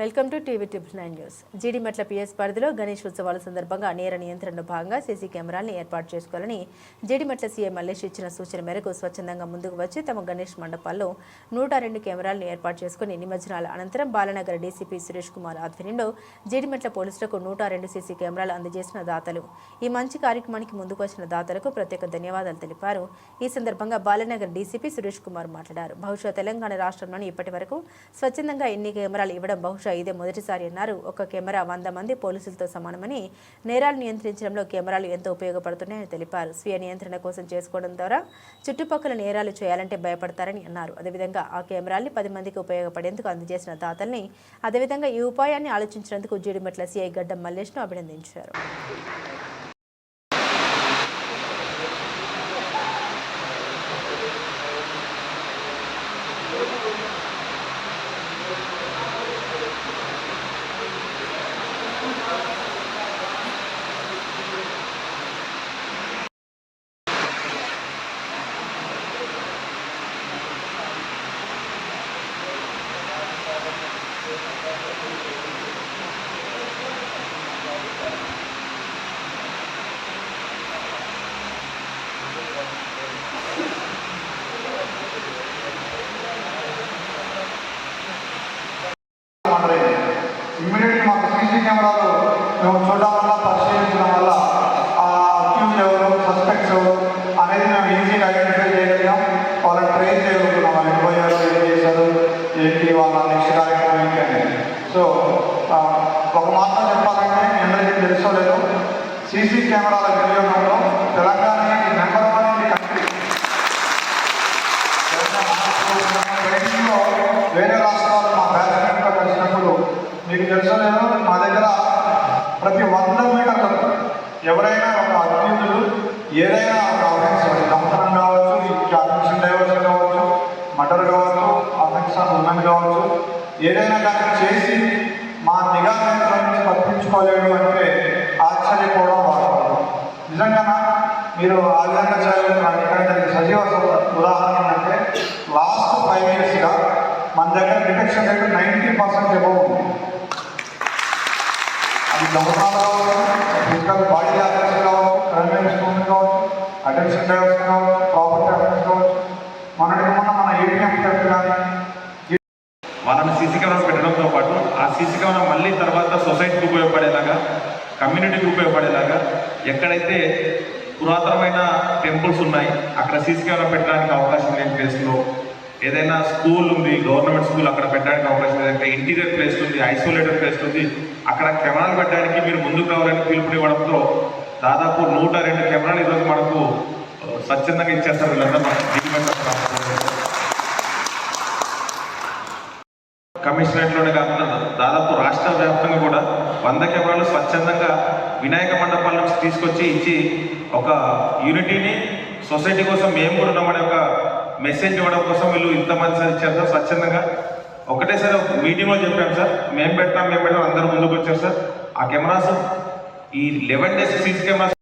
Welcome to TV triple nine news. Jeedimetla PS పరిధిలో గణేష్ ఉత్సవాల సందర్భంగా నేర నియంత్రణలో భాగంగా సీసీ కెమెరాలను ఏర్పాటు చేసుకోవాలని జీడిమెట్ల సీఎం మల్లేష్ ఇచ్చిన సూచన మేరకు స్వచ్ఛందంగా ముందుకు వచ్చి తమ గణేష్ మండపాల్లో నూట రెండు కెమెరాలను ఏర్పాటు చేసుకుని నిమజ్జనాల అనంతరం బాలనగర్ డీసీపీ సురేష్ కుమార్ ఆధ్వర్యంలో జీడిమెట్ల పోలీసులకు నూట రెండు సీసీ కెమెరాలు అందజేసిన దాతలు. ఈ మంచి కార్యక్రమానికి ముందుకు వచ్చిన దాతలకు ప్రత్యేక ధన్యవాదాలు తెలిపారు. ఈ సందర్భంగా బాలనగర్ డీసీపీ సురేష్ కుమార్ మాట్లాడారు. బహుశా తెలంగాణ రాష్ట్రంలోని ఇప్పటి వరకు స్వచ్ఛందంగా ఎన్ని కెమెరాలు ఇవ్వడం బహుశా ఇదే మొదటిసారి అన్నారు. ఒక కెమెరా వంద మంది పోలీసులతో సమానమని నేరాలు నియంత్రించడంలో కెమెరాలు ఎంతో ఉపయోగపడుతున్నాయని తెలిపారు. స్వీయ నియంత్రణ కోసం చేసుకోవడం ద్వారా చుట్టుపక్కల నేరాలు చేయాలంటే భయపడతారని అన్నారు. అదేవిధంగా ఆ కెమెరాల్ని పది మందికి ఉపయోగపడేందుకు అందజేసిన దాతల్ని అదేవిధంగా ఈ ఉపాయాన్ని ఆలోచించినందుకు జీడిమెట్ల సీఐ గడ్డం మల్లేష్ను అభినందించారు ఇమ్మీడియట్లీ మాకు సీసీ కెమెరాలు మేము చూడడం వల్ల పరిశీలించడం వల్ల ఆ అక్యూజ్ ఎవరు సస్పెక్ట్స్ ఎవరు అనేది మేము ఈజీగా ఐడెంటిఫై చేయగలిగాం. వాళ్ళని ట్రైన్ చేయగలుగుతున్నాం. వాళ్ళు ఎటు పోయారు ఏం చేశారు ఏంటి వాళ్ళ నెక్స్ట్ కార్యక్రమం ఏంటి అనేది. సో ఒక మాత్రం చెప్పాలంటే మీ అందరికీ తెలుసో లేదు సీసీ కెమెరాల వినియోగంలో Telangana number one in country వేరే రాష్ట్రాల్లో మీకు తెలుసలేదు మా దగ్గర ప్రతి వంద మీటర్లకు ఎవరైనా ఒక అభ్యర్థులు ఏదైనా ఒక అఫెన్స్ అది కావచ్చు కావచ్చు అఫెన్షన్ డైవర్షన్ కావచ్చు మటర్ కావచ్చు అఫెక్షన్ ఆన్ ఉమెన్ కావచ్చు ఏదైనా కానీ చేసి మా నిఘా నుంచి తప్పించుకోలేడు అంటే ఆశ్చర్యపోవడం వాస్తవం నిజంగా మీరు ఆ విధంగా చేయగలుగుతున్నారు ఇక్కడ సజీవ ఉదాహరణ అంటే లాస్ట్ ఫైవ్ ఇయర్స్గా మన దగ్గర detection rate ninety percent above ఉంది. అది దొంగతనాలు కావచ్చు ఫిజికల్ బాడీ డ్యామేజ్ కావచ్చు క్రైమ్ స్టూడెంట్ కావచ్చు అటెన్షన్ డైవర్స్ కావచ్చు ప్రాపర్టీ అఫెన్స్ కావచ్చు. మొన్నటి మొన్న మన ఏటీఎం థెఫ్ట్ కానీ మనం సీసీ కెమెరా పెట్టడంతో పాటు ఆ సీసీ కెమెరా మళ్ళీ తర్వాత సొసైటీకి ఉపయోగపడేలాగా కమ్యూనిటీకి ఉపయోగపడేలాగా ఎక్కడైతే పురాతనమైన టెంపుల్స్ ఉన్నాయి అక్కడ సీసీ కెమెరా పెట్టడానికి అవకాశం లేని ప్లేస్లో ఏదైనా స్కూల్ ఉంది గవర్నమెంట్ స్కూల్ అక్కడ పెట్టడానికి అవకాశం లేదు ఇంటీరియర్ ప్లేస్ ఉంది ఐసోలేటెడ్ ప్లేస్ ఉంది అక్కడ కెమెరాలు పెట్టడానికి మీరు ముందుకు రావాలని పిలుపునివ్వడంతో దాదాపు నూట రెండు కెమెరాలు ఈరోజు మనకు స్వచ్ఛందంగా ఇచ్చేస్తారు వీళ్ళందరూ. కమిషనరేట్లోనే కాకుండా దాదాపు రాష్ట్ర వ్యాప్తంగా కూడా వంద కెమెరాలు స్వచ్ఛందంగా వినాయక మండపాల నుంచి తీసుకొచ్చి ఇచ్చి ఒక యూనిటీని సొసైటీ కోసం మేము కూడా ఉన్నామనే ఒక మెసేజ్ ఇవ్వడం కోసం వీళ్ళు ఇంతమంది సార్ ఇచ్చారు సార్ స్వచ్ఛందంగా. ఒకటేసారి సార్ మీటింగ్లో చెప్పాం సార్ మేము పెట్టాం మేము పెట్టాం అందరూ ముందుకు వచ్చారు సార్. ఆ కెమెరాస్ ఈ లెవెన్ డేస్ సీసీ కెమెరాస్